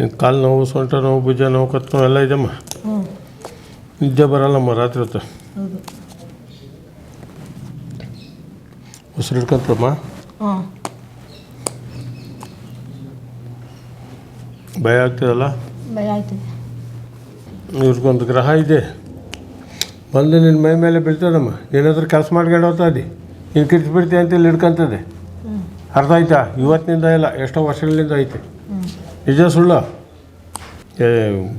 ನಿನ್ನ ಕಾಲು ನೋವು ಸೊಂಟ ನೋವು ಭುಜ ನೋವು ಕತ್ತು ನೋವು ಎಲ್ಲ ಇದೆಯಮ್ಮ ನಿದ್ದೆ ಬರಲ್ಲಮ್ಮ ರಾತ್ರಿ ಹೊತ್ತು. ಉಸಿರು ಹಿಡ್ಕೊಂತಮ್ಮ. ಭಯ ಆಗ್ತದಲ್ಲ ಭಯ ಆಯ್ತದೆ ಇವ್ರಿಗೊಂದು ಗ್ರಹ ಇದೆ. ಬಂದು ನಿನ್ನ ಮೈ ಮೇಲೆ ಬೀಳ್ತದಮ್ಮ. ನಿನ್ನ ಹತ್ರ ಕೆಲಸ ಮಾಡ್ಕೊಂಡು ಹೋಗ್ತದೆ ನೀನು ಕಿರ್ಚಿ ಬಿಡ್ತೀಯ ಅಂತ ಇಲ್ಲಿ ಹಿಡ್ಕೊಂತದೆ. ಅರ್ಥ ಆಯ್ತಾ? ಇವತ್ತಿನಿಂದ ಇಲ್ಲ ಎಷ್ಟೋ ವರ್ಷಗಳಿಂದ ಐತೆ. ನಿಜ ಸುಳ್ಳು? ಏ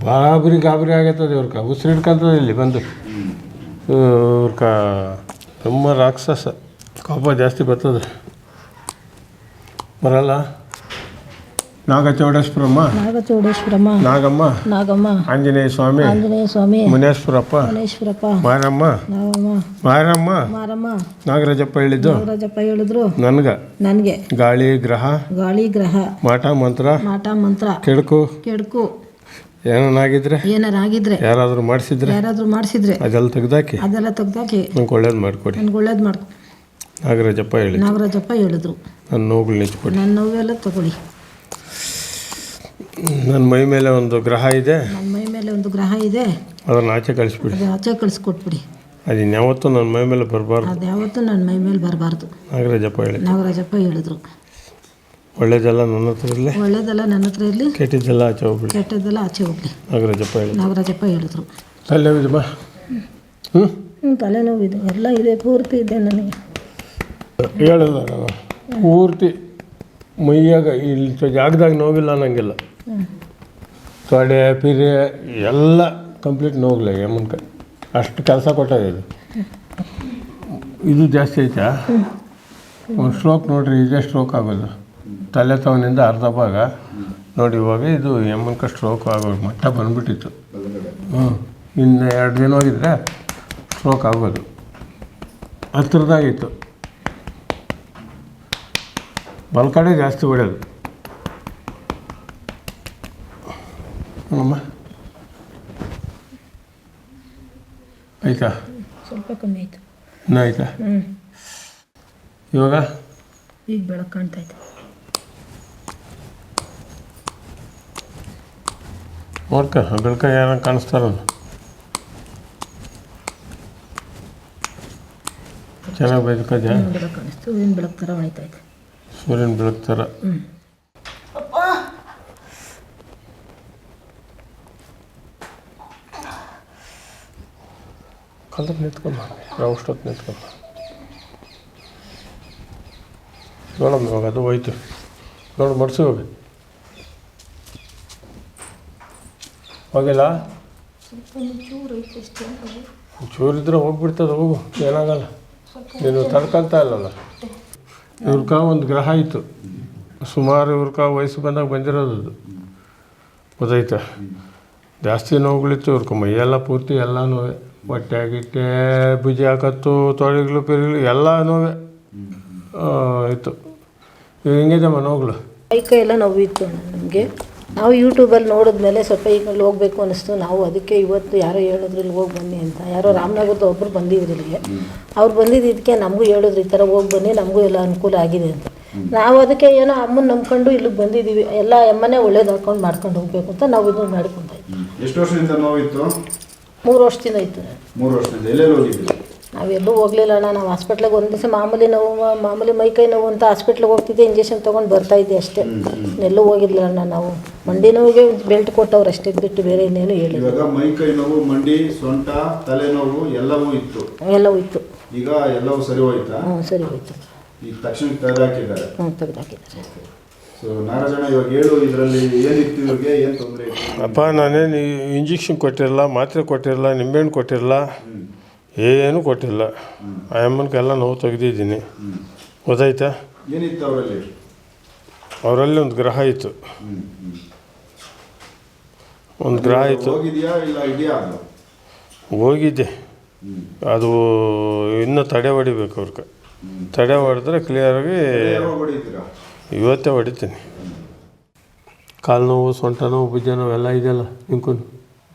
ಬಾಬರಿ ಗಾಬರಿ ಆಗೈತದೆ ಇವ್ರಕ ಉಸಿರು ಹಿಡ್ಕೊಂತದೆ ಇಲ್ಲಿ ಬಂದು. ಇವ್ರಕ ತುಂಬ ರಾಕ್ಷಸ. ಕೋಪ ಜಾಸ್ತಿ ಬರ್ತದೆ. ಬರಲ್ಲ? ನಾಗಚೌಡೇಶ್ವರಮ್ಮ. ನಾಗಚೌಡೇಶ್ವರಮ್ಮ. ನಾಗಮ್ಮ. ನಾಗಮ್ಮ. ಆಂಜನೇಯ ಸ್ವಾಮಿ ಆಂಜನೇಯ ಸ್ವಾಮಿ ಮುನೇಶ್ವರಪ್ಪ. ಮನೇಶ್ವರಪ್ಪ. ಮಾರಮ್ಮ. ನಾಗಮ್ಮ ಮಾರಮ್ಮ. ಮಾರಮ್ಮ. ನಾಗರಾಜಪ್ಪ ಹೇಳಿದ್ದು. ನಾಗರಾಜಪ್ಪ ಹೇಳಿದ್ರು. ನನಗೆ. ನನಗೆ. ಗಾಳಿ ಗ್ರಹ. ಗಾಳಿ ಗ್ರಹ. ಮಾಟ ಮಂತ್ರ. ಮಾಟ ಮಂತ್ರ. ಕೆಡ್ಕು. ಕೆಡ್ಕು. ಏನಾಗಿದ್ರೆ ಏನಾರ ಆಗಿದ್ರೆ ಯಾರಾದರೂ ಮಾಡಿಸಿದ್ರೆ? ಯಾರಾದರೂ ಮಾಡಿಸಿದ್ರೆ? ಅದೆಲ್ಲ ತೆಗ್ದಾಕಿ. ಅದೆಲ್ಲ ತೆಗ್ದಾಕಿ. ನಂಗೆ ಒಳ್ಳೇದು ಮಾಡ್ಕೊಡಿ. ನನಗೆ ಒಳ್ಳೇದು ಮಾಡ್ಕೊ. ನಾಗರಾಜಪ್ಪ ಹೇಳಿ ನಾಗರಾಜಪ್ಪ ಹೇಳಿದ್ರು. ನನ್ನ ನೋವುಗಳು ನಿಂತ್ಕೊಡಿ. ನನ್ನ ನೋವೆಲ್ಲ ತಗೊಳ್ಳಿ. ನನ್ನ ಮೈ ಮೇಲೆ ಒಂದು ಗ್ರಹ ಇದೆ. ನನ್ನ ಮೈ ಮೇಲೆ ಒಂದು ಗ್ರಹ ಇದೆ. ಅದನ್ನು ಆಚೆ ಕಳಿಸ್ಬಿಡಿ. ಅದು ಆಚೆ ಕಳಿಸ್ಕೊಟ್ಬಿಡಿ. ಅದು ಇನ್ಯಾವತ್ತೂ ನನ್ನ ಮೈ ಮೇಲೆ ಬರಬಾರ್ದು. ಅದು ಯಾವತ್ತೂ ನನ್ನ ಮೈ ಮೇಲೆ ಬರಬಾರ್ದು. ನಾಗರಾಜಪ್ಪ ಹೇಳಿ. ನಾಗರಾಜಪ್ಪ ಹೇಳಿದ್ರು. ಒಳ್ಳೇದೆಲ್ಲ ನನ್ನ ಹತ್ರ ಇರಲಿ. ಒಳ್ಳೇದೆಲ್ಲ ನನ್ನ ಹತ್ರ ಇರಲಿ. ಕೆಟ್ಟಿದ್ದೆಲ್ಲ ಆಚೆ ಹೋಗ್ಬಿಡಿ. ಕೆಟ್ಟದ್ದೆಲ್ಲ ಆಚೆ ಹೋಗ್ಲಿ. ನಾಗರಾಜಪ್ಪ ಹೇಳಿ. ನಾಗರಾಜಪ್ಪ ಹೇಳಿದ್ರು. ತಲೆ ಬಾ ಹ್ಞೂ ಹ್ಞೂ ತಲೆನೋವಿದೆ. ಎಲ್ಲ ಇದೆ ಪೂರ್ತಿ ಇದೆ ನನಗೆ. ಹೇಳಿದ ಪೂರ್ತಿ ಮೈಯಾಗ ಇಲ್ಲಿ ಜಾಗದಾಗ ನೋವಿಲ್ಲ ಅನ್ನಂಗಿಲ್ಲ. ತೊಡೆ ಪಿರಿ ಎಲ್ಲ ಕಂಪ್ಲೀಟ್ ನೋಗ್ಲ ಯಮ್ಮನ್ಕ ಅಷ್ಟು ಕೆಲಸ ಕೊಟ್ಟದೆ ಇದು. ಇದು ಜಾಸ್ತಿ ಐತಾ? ಒಂದು ಸ್ಟ್ರೋಕ್ ನೋಡಿರಿ, ಇದೇ ಸ್ಟ್ರೋಕ್ ಆಗೋದು. ತಲೆ ತವನಿಂದ ಅರ್ಧ ಭಾಗ. ನೋಡಿ, ಇವಾಗ ಇದು ಯಮನ್ಕ ಸ್ಟ್ರೋಕ್ ಆಗೋದು ಮಟ್ಟ ಬಂದ್ಬಿಟ್ಟಿತ್ತು. ಹ್ಞೂ ಇನ್ನು ಎರಡು ದಿನ ಹೋಗಿದ್ರೆ ಸ್ಟ್ರೋಕ್ ಆಗೋದು. ಹತ್ರದಾಗಿತ್ತು. ಬಲ್ಕಡೆ ಜಾಸ್ತಿ ಹೊಡೆಯೋದು. ಅಮ್ಮ ಆಯ್ತಾ? ಸ್ವಲ್ಪ ಕಮ್ಮಿ ಆಯಿತು. ಇನ್ನೂ ಆಯ್ತಾ? ಹ್ಞೂ ಇವಾಗ? ಈಗ ಬೆಳಕು ಕಾಣ್ತೈತೆ ನೋಡ್ಕ ಬೆಳ್ಕ ಯಾರ ಕಾಣಿಸ್ತಾರ ಚೆನ್ನಾಗಿ ಬೆಳಕ ಬೆಳಕು ಕಾಣಿಸ್ತು. ಏನು ಬೆಳಕು ಥರ ಹೊಳಿತೈತೆ ಸೂರ್ಯನ ಬೆಳಕು ಥರ. ಹ್ಞೂ ಕಲ್ದಕ್ಕೆ ನಿಂತ್ಕೊಂಬ ನಾವು ಅಷ್ಟೊತ್ತು ನಿಂತ್ಕೊಂಬ ನೋಡಮ್ಮ ಇವಾಗ ಅದು ಹೋಯ್ತು ನೋಡು ಮಡಿಸಿ ಹೋಗಿ ಹೋಗಿಲ್ಲ ಚೂರಿದ್ರೆ ಹೋಗ್ಬಿಡ್ತದೆ ಹೋಗು ಏನಾಗಲ್ಲ ನೀನು ತಡ್ಕೊಳ್ತಾ ಇಲ್ಲಲ್ಲ ಇವ್ರಕ ಒಂದು ಗ್ರಹ ಇತ್ತು ಸುಮಾರು ಇವ್ರಕ ವಯಸ್ಸು ಬಂದಾಗ ಬಂದಿರೋದು ಅದು ಜಾಸ್ತಿ ನೋವುಗಳಿತ್ತು ಇವ್ರಕ ಮೈಯೆಲ್ಲ ಪೂರ್ತಿ ಎಲ್ಲ ನೋವೆ ಹೊಟ್ಟೆ ಗಿಟ್ಟೆ ಬುಜಿ ಹಾಕತ್ತು ತೊಳೆಗಳು ಪಿರಿಗಳು ಎಲ್ಲ ನೋವೆ. ಇತ್ತು ಇವಾಗ ಹೆಂಗಿದೆಮ್ಮ ನೋವುಗಳು ಕೈ ಕೈ ಎಲ್ಲ ನೋವಿತ್ತು ನಮಗೆ. ನಾವು ಯೂಟ್ಯೂಬಲ್ಲಿ ನೋಡಿದ್ಮೇಲೆ ಸ್ವಲ್ಪ ಈಗ ಅಲ್ಲಿ ಹೋಗ್ಬೇಕು ಅನ್ನಿಸ್ತು ನಾವು ಅದಕ್ಕೆ ಇವತ್ತು ಯಾರೋ ಹೇಳಿದ್ರು ಇಲ್ಲಿ ಹೋಗಿ ಬನ್ನಿ ಅಂತ. ಯಾರೋ ರಾಮನಗರದ ಒಬ್ಬರು ಬಂದಿದ್ರು ಇಲ್ಲಿಗೆ. ಅವ್ರು ಬಂದಿದ್ದಕ್ಕೆ ನಮಗೂ ಹೇಳಿದ್ರು ಈ ಥರ ಹೋಗಿ ಬನ್ನಿ ನಮಗೂ ಎಲ್ಲ ಅನುಕೂಲ ಆಗಿದೆ ಅಂತ. ನಾವು ಅದಕ್ಕೆ ಏನೋ ಅಮ್ಮನ ನಂಬ್ಕೊಂಡು ಇಲ್ಲಿಗೆ ಬಂದಿದ್ದೀವಿ. ಎಲ್ಲ ಅಮ್ಮನೇ ಒಳ್ಳೇದು ಹಾಕೊಂಡು ಮಾಡ್ಕೊಂಡು ಹೋಗ್ಬೇಕು ಅಂತ ನಾವು ಇದನ್ನು ಮಾಡ್ಕೊಂತ ಇದ್ವಿ ಎಷ್ಟು ವರ್ಷದಿಂದ ನೋವಿತ್ತು ಮೂರು ವರ್ಷದಿಂದ ಇತ್ತು. ಮೂರು ವರ್ಷದಿಂದ ಎಲ್ಲೆಲ್ಲಿ ಹೋಗಿದ್ರಿ? ನಾವೆಲ್ಲೂ ಹೋಗಲಿಲ್ಲ ಅಣ್ಣ. ನಾವು ಹಾಸ್ಪಿಟ್ಲಿಗೆ ಒಂದು ದಿವಸ ಮಾಮೂಲಿ ನೋವು ಮಾಮೂಲಿ ಮೈ ಕೈ ನೋವು ಅಂತ ಹಾಸ್ಪಿಟ್ಲಿಗೆ ಹೋಗ್ತಿದ್ದೆ. ಇಂಜೆಕ್ಷನ್ ತೊಗೊಂಡು ಬರ್ತಾ ಇದ್ದೆ ಅಷ್ಟೇ. ಎಲ್ಲೂ ಹೋಗಿಲ್ಲ ಅಣ್ಣ ನಾವು. ಮಂಡಿ ನೋವಿಗೆ ಬೆಲ್ಟ್ ಕೊಟ್ಟವ್ರು ಅಷ್ಟೇ. ಬಿಟ್ಟು ಬೇರೆ ಇನ್ನೇನು ಹೇಳಿಲ್ಲ. ಇವಾಗ ಮೈ ಕೈ ನೋವು ಮಂಡಿ ಸೊಂಟ ತಲೆನೋವು ಎಲ್ಲವೂ ಇತ್ತು. ಎಲ್ಲವೂ ಇತ್ತು. ಈಗ ಎಲ್ಲವೂ ಸರಿ ಹೋಯ್ತಾ? ಹ್ಞೂ ಸರಿ ಹೋಯ್ತು. ಈಗ ತಕ್ಷಣ ತೆಗೆದಾಕಿದ್ದಾರೆ. ಹ್ಞೂ ತೆಗೆದಾಕಿದ್ದಾರೆ. ಸೊ ನಾರಾಯಣ ಇವಾಗ ಹೇಳು ಇದರಲ್ಲಿ ಏನಿತ್ತು ಇವ್ರಿಗೆ? ಏನು ತೊಂದರೆ ಇತ್ತು? ಅಪ್ಪ ನಾನೇನು ಇಂಜೆಕ್ಷನ್ ಕೊಟ್ಟಿರಲ್ಲ ಮಾತ್ರೆ ಕೊಟ್ಟಿರಲ್ಲ ನಿಂಬೆಹಣ್ಣು ಕೊಟ್ಟಿರಲ್ಲ ಏನೂ ಕೊಟ್ಟಿಲ್ಲ. ಆ ಅಮ್ಮನಿಗೆಲ್ಲ ನೋವು ತೆಗೆದಿದ್ದೀನಿ. ಗೊತ್ತಾಯ್ತಾ? ಏನಿತ್ತು ಅವರಲ್ಲಿ? ಅವರಲ್ಲಿ ಒಂದು ಗ್ರಹ ಇತ್ತು. ಒಂದು ಗ್ರಹ ಇತ್ತು. ಹೋಗಿದ್ಯಾ ಇಲ್ಲ ಇದೆಯಾ ಅದು? ಹೋಗಿದ್ದೆ. ಅದು ಇನ್ನೂ ತಡೆ ಹೊಡಿಬೇಕು ಅವ್ರಿಗೆ ತಡೆ ಹೊಡೆದ್ರೆ ಕ್ಲಿಯರಾಗಿ ಹೊಡಿತೀರಾ ಇವತ್ತೇ ಹೊಡಿತೀನಿ. ಕಾಲು ನೋವು ಸೊಂಟ ನೋವು ಭುಜ ನೋವು ಎಲ್ಲ ಇದೆಯಲ್ಲ ನಿಂಕೊಂಡು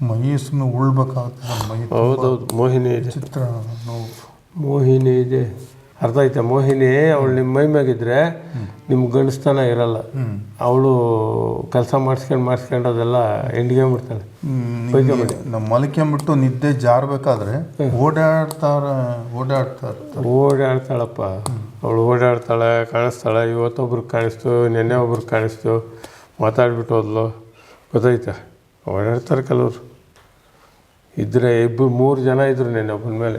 ಮೈಸನ್ನು ಉಳ್ಬೇಕಾಗ್ತದೆ ಮೈ ಹೌದೌದು ಮೋಹಿನಿ ಇದೆ. ಚಿತ್ರ ನೋವು. ಮೋಹಿನಿ ಇದೆ. ಅರ್ಥ ಆಯ್ತಾ? ಮೋಹಿನಿ ಅವಳು ನಿಮ್ಮ ಮೈ ಮ್ಯಾಗಿದ್ರೆ ನಿಮ್ಗೆ ಗಂಡಸ್ತನ ಇರಲ್ಲ. ಅವಳು ಕೆಲಸ ಮಾಡಿಸ್ಕೊಂಡು ಮಾಡಿಸ್ಕೊಂಡು ಅದೆಲ್ಲ ಎಂಡ್ಕೊಂಬಿಡ್ತಾಳೆ ನಮ್ಮ ಮಲ್ಕೊಂಬಿಟ್ಟು ನಿದ್ದೆ ಜಾರಬೇಕಾದ್ರೆ ಓಡಾಡ್ತಾರ ಓಡಾಡ್ತಾ ಓಡಾಡ್ತಾಳಪ್ಪ. ಅವಳು ಓಡಾಡ್ತಾಳೆ ಕಾಣಿಸ್ತಾಳೆ ಇವತ್ತೊಬ್ರಿಗೆ ಕಾಣಿಸ್ತು ನೆನ್ನೆ ಒಬ್ರಿಗೆ ಕಾಣಿಸ್ತು. ಮಾತಾಡ್ಬಿಟ್ಟು ಹೋದ್ಲು. ಗೊತ್ತಾಯ್ತಾ? ಓಡಾಡ್ತಾರೆ ಕೆಲವರು. ಇದ್ರೆ ಇಬ್ಬರು ಮೂರು ಜನ ಇದ್ರು ನೆನ್ನೆ ಒಬ್ಬನ ಮೇಲೆ.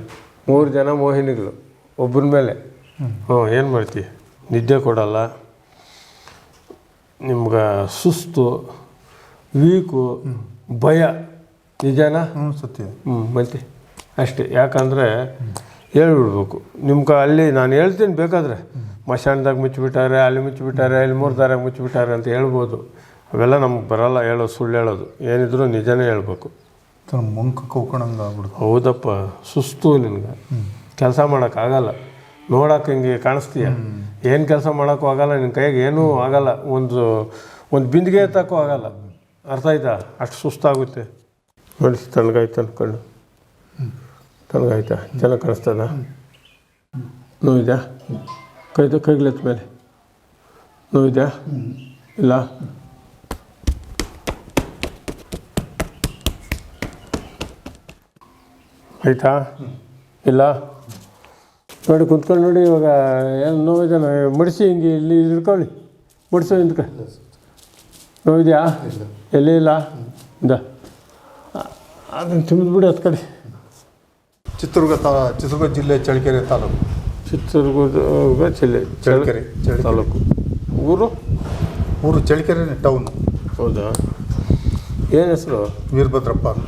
ಮೂರು ಜನ ಮೋಹಿನಿಗಳು. ಒಬ್ಬನ ಮೇಲೆ. ಹ್ಞೂ ಏನು ಮಾಡ್ತೀವಿ ನಿದ್ದೆ ಕೊಡಲ್ಲ. ನಿಮ್ಗೆ ಸುಸ್ತು ವೀಕು ಭಯ. ನಿಜನಾ? ಹ್ಞೂ ಸತ್ಯ. ಹ್ಞೂ ಮತ್ತೆ ಅಷ್ಟೇ. ಯಾಕಂದರೆ ಹೇಳ್ಬಿಡ್ಬೇಕು. ನಿಮ್ಗೆ ಅಲ್ಲಿ ನಾನು ಹೇಳ್ತೀನಿ ಬೇಕಾದ್ರೆ. ಮಶಾನದಾಗ ಮುಚ್ಚಿಬಿಟ್ಟಾರೆ ಅಲ್ಲಿ ಮುಚ್ಚಿಬಿಟ್ಟಾರೆ ಇಲ್ಲಿ ಮೂರು ದಾರ ಮುಚ್ಚಿಬಿಟ್ಟಾರೆ ಅಂತ ಹೇಳ್ಬೋದು. ಅವೆಲ್ಲ ನಮ್ಗೆ ಬರಲ್ಲ ಹೇಳೋದು ಸುಳ್ಳು ಹೇಳೋದು. ಏನಿದ್ರು ನಿಜನೇ ಹೇಳ್ಬೇಕು. ಮುಂಕ ಕೌಕೊಂಡಂಗೆ ಆಗ್ಬಿಡ್ತು. ಹೌದಪ್ಪ. ಸುಸ್ತು ನಿನ್ಗೆ. ಕೆಲಸ ಮಾಡೋಕ್ಕಾಗಲ್ಲ ನೋಡೋಕೆ ಹಿಂಗೆ ಕಾಣಿಸ್ತೀಯ? ಏನು ಕೆಲಸ ಮಾಡೋಕ್ಕೂ ಆಗಲ್ಲ ನಿನ್ನ ಕೈಗೆ ಏನೂ ಆಗಲ್ಲ. ಒಂದು ಒಂದು ಬಿಂದಿಗೆ ಎತ್ತಕ್ಕೂ ಆಗಲ್ಲ. ಅರ್ಥ ಆಯ್ತಾ? ಅಷ್ಟು ಸುಸ್ತಾಗುತ್ತೆ. ನೋಡಿ ತಣ್ಣಗಾಯ್ತು ಅನ್ಕೊಂಡು. ತಣ್ಣಗಾಯ್ತಾ? ಚೆನ್ನಾಗಿ ಕಾಣಿಸ್ತದ? ನೋವಿದ್ಯಾ? ಕೈದು ಕೈಗ್ಲೆತ್ತ ಮೇಲೆ. ನೋವಿದ್ಯಾ? ಇಲ್ಲ? ಆಯಿತಾ? ಇಲ್ಲ. ನೋಡಿ ಕುತ್ಕೊಂಡು ನೋಡಿ ಇವಾಗ ಏನು ನೋವಿದೆ ಮಡಿಸಿ ಹಿಂಗೆ ಇಲ್ಲಿ ಇಟ್ಕೊಳ್ಳಿ ಮಡಿಸು ಹಿಂದ್ಕ ನೋವಿದೆಯಾ? ಎಲ್ಲಿ ಇಲ್ಲ? ಇಂದ. ಅದನ್ನು ತಿಂದ್ಬಿಡಿ ಹತ್ತು ಕಡೆ. ಚಿತ್ರದುರ್ಗ ತಾ ಚಿತ್ರದುರ್ಗ ಜಿಲ್ಲೆ ಚಳ್ಳಕೆರೆ ತಾಲೂಕು. ಚಿತ್ರದುರ್ಗ ಜಿಲ್ಲೆ ಚಳ್ಳಕೆರೆ. ತಾಲೂಕು. ಊರು? ಊರು ಚಳ್ಳಕೆರೆ ಟೌನ್. ಹೌದಾ? ಏನು ಹೆಸರು? ವೀರಭದ್ರಪ್ಪ ಅಂತ.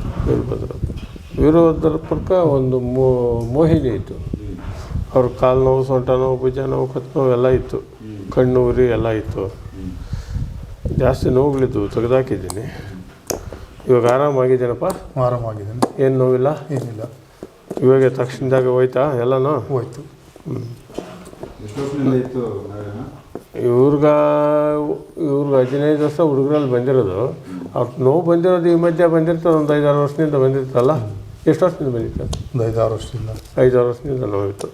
ವೀರಭದ್ರಪ್ಪ ಪಕ್ಕ ಒಂದು ಮೋ ಮೋಹಿನಿ ಇತ್ತು. ಅವ್ರ ಕಾಲು ನೋವು ಸೊಂಟ ನೋವು ಭುಜ ನೋವು ಕತ್ತು ನೋವು ಎಲ್ಲ ಇತ್ತು. ಕಣ್ಣು ಉರಿ ಎಲ್ಲ ಇತ್ತು. ಜಾಸ್ತಿ ನೋವುಗಳಿದ್ದು ತೆಗೆದಾಕಿದ್ದೀನಿ. ಇವಾಗ ಆರಾಮಾಗಿದ್ದೀನಪ್ಪ ಆರಾಮಾಗಿದ್ದೀನಿ. ಏನು ನೋವಿಲ್ಲ? ಏನಿಲ್ಲ. ಇವಾಗ ತಕ್ಷಣದಾಗ ಹೋಯ್ತಾ ಎಲ್ಲನೂ? ಹೋಯ್ತು. ಹ್ಞೂ ಇವ್ರಿಗ ಇವ್ರಿಗೆ ಹದಿನೈದು ವರ್ಷ ಹುಡುಗರಲ್ಲಿ ಬಂದಿರೋದು. ಅವ್ರ ನೋವು ಬಂದಿರೋದು ಈ ಮಧ್ಯೆ ಬಂದಿರ್ತದೆ ಒಂದು ಐದಾರು ವರ್ಷದಿಂದ ಬಂದಿರ್ತಲ್ಲ ಎಷ್ಟು ವರ್ಷದಿಂದ ಬಂದಿತ್ತು ಒಂದು ಐದಾರು ವರ್ಷದಿಂದ. ಐದಾರು ವರ್ಷದಿಂದ ಹೋಗಿತ್ತು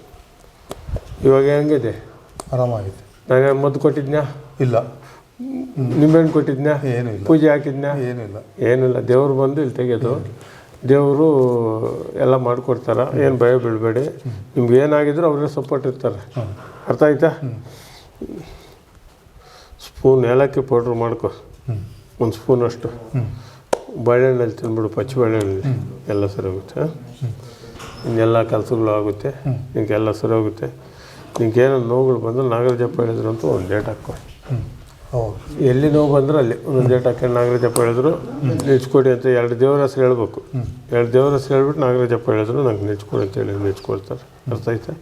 ಇವಾಗ ಹೆಂಗಿದೆ? ಆರಾಮಾಗಿದೆ. ನಾನು ಮದ್ದು ಕೊಟ್ಟಿದ್ನಾ? ಇಲ್ಲ. ನಿಂಬೆಹಣ್ಣು ಕೊಟ್ಟಿದ್ನಾ? ಏನು ಇಲ್ಲ. ಪೂಜೆ ಹಾಕಿದ್ನ್ಯಾ ಏನಿಲ್ಲ ಏನಿಲ್ಲ ದೇವ್ರು ಬಂದು ಇಲ್ಲಿ ತೆಗೆಯೋದು ದೇವರು ಎಲ್ಲ ಮಾಡಿಕೊಡ್ತಾರೆ. ಏನು ಭಯ ಬೀಳಬೇಡಿ. ನಿಮ್ಗೆ ಏನಾಗಿದ್ರು ಅವ್ರಿಗೆ ಸಪೋರ್ಟ್ ಇರ್ತಾರೆ. ಅರ್ಥ ಆಯ್ತಾ? ಸ್ಪೂನ್ ಏಲಕ್ಕಿ ಪೌಡ್ರ್ ಮಾಡ್ಕೊ. ಒಂದು ಸ್ಪೂನ್ ಅಷ್ಟು. ಬಾಳೆಹಣ್ಣಲ್ಲಿ ತಿನ್ಬಿಡು ಪಚ್ಚ ಬಾಳೆಹಣ್ಣಲ್ಲಿ ಎಲ್ಲ ಸರಿ ಹೋಗುತ್ತೆ ಇನ್ನೆಲ್ಲ ಕೆಲಸಗಳು ಆಗುತ್ತೆ ನಿಂಗೆಲ್ಲ ಸರಿ ಹೋಗುತ್ತೆ. ನೋವುಗಳು ಬಂದರೆ ನಾಗರಾಜಪ್ಪ ಹೇಳಿದ್ರು ಅಂತ ಒಂದು ಡೇಟ್ ಹಾಕೋ. ಹೌದು. ಎಲ್ಲಿ ನೋವು ಬಂದರೆ ಅಲ್ಲಿ ಒಂದು ಡೇಟ್ ಹಾಕಿ ನಾಗರಾಜಪ್ಪ ಹೇಳಿದ್ರು ನಿಲ್ಸ್ಕೊಡಿ ಅಂತ ಎರಡು ದೇವ್ರ ಹೆಸರು ಹೇಳ್ಬೇಕು. ಎರಡು ದೇವ್ರ ಹೆಸರು ಹೇಳ್ಬಿಟ್ಟು ನಾಗರಾಜಪ್ಪ ಹೇಳಿದ್ರು ನಂಗೆ ನಿಲ್ಸ್ಕೊಡಿ ಅಂತ ಹೇಳಿ ನಿಲ್ಸ್ಕೊಡ್ತಾರೆ ಅರ್ಥ ಆಯ್ತಾ?